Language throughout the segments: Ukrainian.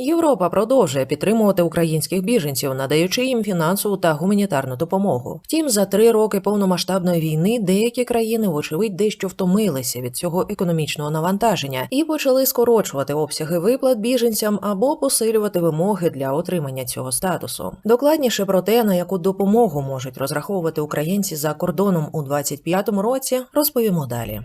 Європа продовжує підтримувати українських біженців, надаючи їм фінансову та гуманітарну допомогу. Втім, за три роки повномасштабної війни деякі країни, вочевидь, дещо втомилися від цього економічного навантаження і почали скорочувати обсяги виплат біженцям або посилювати вимоги для отримання цього статусу. Докладніше про те, на яку допомогу можуть розраховувати українці за кордоном у 2025 році, розповімо далі.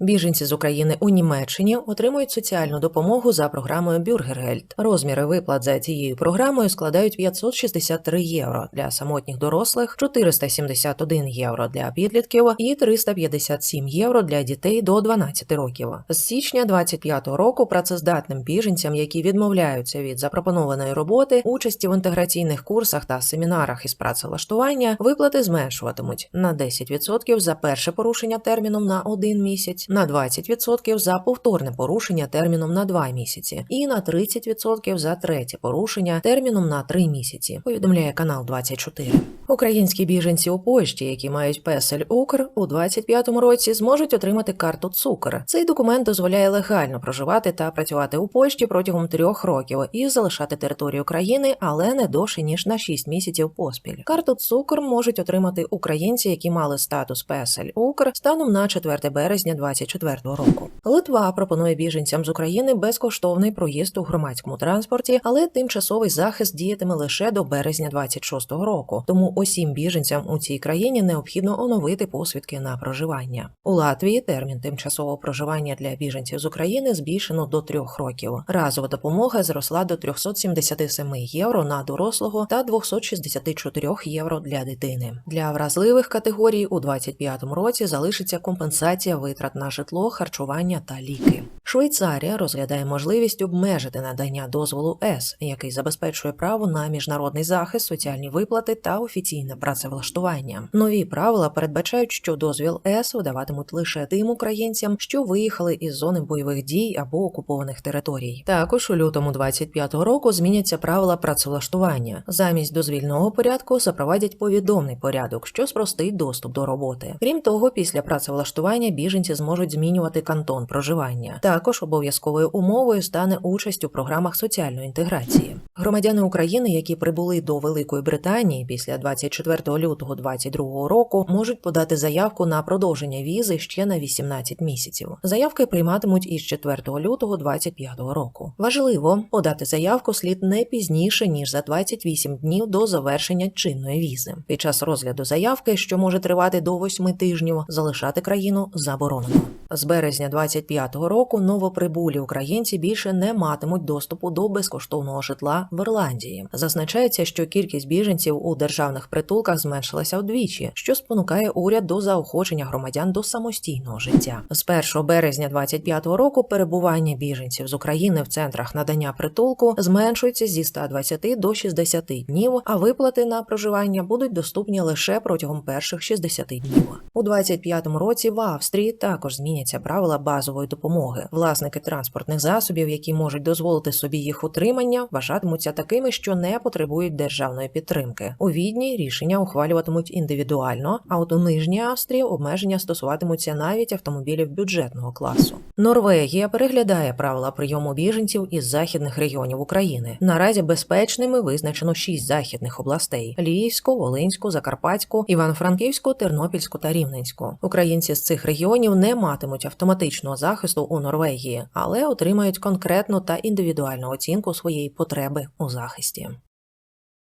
Біженці з України у Німеччині отримують соціальну допомогу за програмою Бюргергельд. Розміри виплат за цією програмою складають 563 євро для самотніх дорослих, 471 євро для підлітків і 357 євро для дітей до 12 років. З січня 25 року працездатним біженцям, які відмовляються від запропонованої роботи, участі в інтеграційних курсах та семінарах із працевлаштування, виплати зменшуватимуть на 10% за перше порушення терміном на один місяць на 20% за повторне порушення терміном на 2 місяці і на 30% за третє порушення терміном на 3 місяці. Повідомляє канал 24. Українські біженці у Польщі, які мають песель Укр, у 25-му році зможуть отримати карту Цукр. Цей документ дозволяє легально проживати та працювати у Польщі протягом трьох років і залишати територію країни, але не довше ніж на 6 місяців поспіль. Карту Цукр можуть отримати українці, які мали статус песель Укр станом на 4 березня 2024 року. Литва пропонує біженцям з України безкоштовний проїзд у громадському транспорті, але тимчасовий захист діятиме лише до березня 26 року. Тому усім біженцям у цій країні необхідно оновити посвідки на проживання. У Латвії термін тимчасового проживання для біженців з України збільшено до трьох років. Разова допомога зросла до 377 євро на дорослого та 264 євро для дитини. Для вразливих категорій у 2025 році залишиться компенсація витрат на житло, харчування та ліки. Швейцарія розглядає можливість обмежити надання дозволу С, який забезпечує право на міжнародний захист, соціальні виплати та офіційне працевлаштування. Нові правила передбачають, що дозвіл С видаватимуть лише тим українцям, що виїхали із зони бойових дій або окупованих територій. Також у лютому 25-го року зміняться правила працевлаштування. Замість дозвільного порядку запровадять повідомний порядок, що спростить доступ до роботи. Крім того, після працевлаштування біженці зможуть змінювати кантон проживання. Також обов'язковою умовою стане участь у програмах соціальної інтеграції. Громадяни України, які прибули до Великої Британії після 24 лютого 2022 року, можуть подати заявку на продовження візи ще на 18 місяців. Заявки прийматимуть із 4 лютого 2025 року. Важливо подати заявку слід не пізніше ніж за 28 днів до завершення чинної візи. Під час розгляду заявки, що може тривати до 8 тижнів, залишати країну заборонено. З березня 25-го року новоприбулі українці більше не матимуть доступу до безкоштовного житла в Ірландії. Зазначається, що кількість біженців у державних притулках зменшилася вдвічі, що спонукає уряд до заохочення громадян до самостійного життя. З 1 березня 25-го року перебування біженців з України в центрах надання притулку зменшується зі 120 до 60 днів, а виплати на проживання будуть доступні лише протягом перших 60 днів. У 25-му році в Австрії також зміняться правила базової допомоги. Власники транспортних засобів, які можуть дозволити собі їх утримання, вважатимуться такими, що не потребують державної підтримки. У Відні рішення ухвалюватимуть індивідуально, а от у Нижній Австрії обмеження стосуватимуться навіть автомобілів бюджетного класу. Норвегія переглядає правила прийому біженців із західних регіонів України. Наразі безпечними визначено шість західних областей: Львівську, Волинську, Закарпатську, Івано-Франківську, Тернопільську та Рівненську. Українці з цих регіонів не матимуть автоматичного захисту у Норвегії, але отримають конкретну та індивідуальну оцінку своєї потреби у захисті.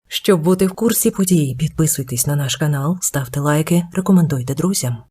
Щоб бути в курсі подій, підписуйтесь на наш канал, ставте лайки, рекомендуйте друзям.